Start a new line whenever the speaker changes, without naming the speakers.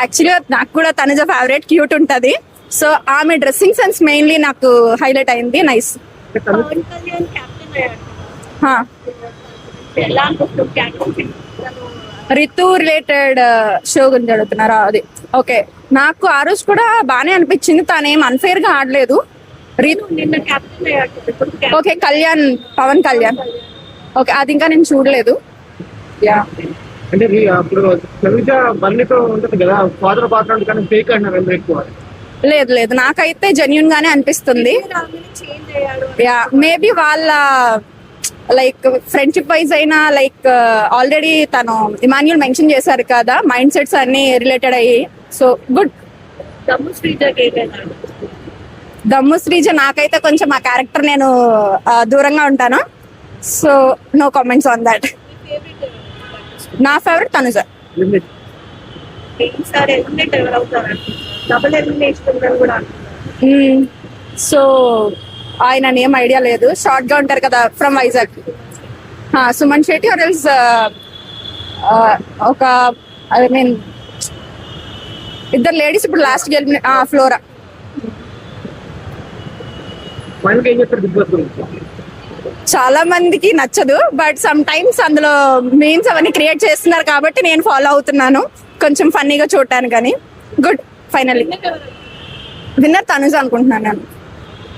యాక్చువల్గా నాకు కూడా తనుజ ఫేవరెట్ క్యూట్ ఉంటది. సో ఆమె డ్రెస్సింగ్ సెన్స్ మెయిన్లీ నాకు హైలైట్ అయింది. నైస్ రితు రిలేటెడ్ షో గురించి అడుగుతున్నారా? అది. ఓకే నాకు ఆ రోజు కూడా బానే అనిపించింది. తానేం అన్ఫేర్గా ఆడలేదు. ఓకే కళ్యాణ్ పవన్ కళ్యాణ్. ఓకే అది ఇంకా నేను చూడలేదు. యా.
అంటే అప్పుడు తనుజ బన్నీతో ఉంటది కదా ఫాదర్ పాత్ర కానీ ఫేక్ అన్నారు అందరూ ఎక్కువ.
లేదు లేదు. నాకైతే జెన్యున్ గానే అనిపిస్తుంది యా మేబీ వాళ్ళ లైక్ ఫ్రెండ్షిప్ వైజ్ అయినా లైక్ ఆల్రెడీ తను ఇమాన్యుల్ మెన్షన్ చేశారు కదా మైండ్ సెట్స్ అన్ని రిలేటెడ్ అయ్యి. సో గుడ్
దమ్ము
దమ్ము శ్రీజ నాకైతే కొంచెం ఆ క్యారెక్టర్ నేను దూరంగా ఉంటాను. So no comments on that
favourite
నా ఫేవరెట్
కూడా? అంటున్నారు.
సో ఆయన ఏం ఐడియా లేదు. షార్ట్గా ఉంటారు కదా from Vizag Suman Shetty or else ఒక ఐ మీన్ ఇద్దరు లేడీస్ ఇప్పుడు లాస్ట్ గెలిపిన ఫ్లోరా చాలా మందికి నచ్చదు బట్ సమ్ టైమ్స్ అందులో మీమ్స్ అవన్నీ క్రియేట్ చేస్తున్నారు కాబట్టి నేను ఫాలో అవుతున్నాను. కొంచెం ఫన్నీగా చూడటానికి కానీ. గుడ్ ఫైనల్లీ విన్నర్ తనుజ అనుకుంటున్నాను నేను.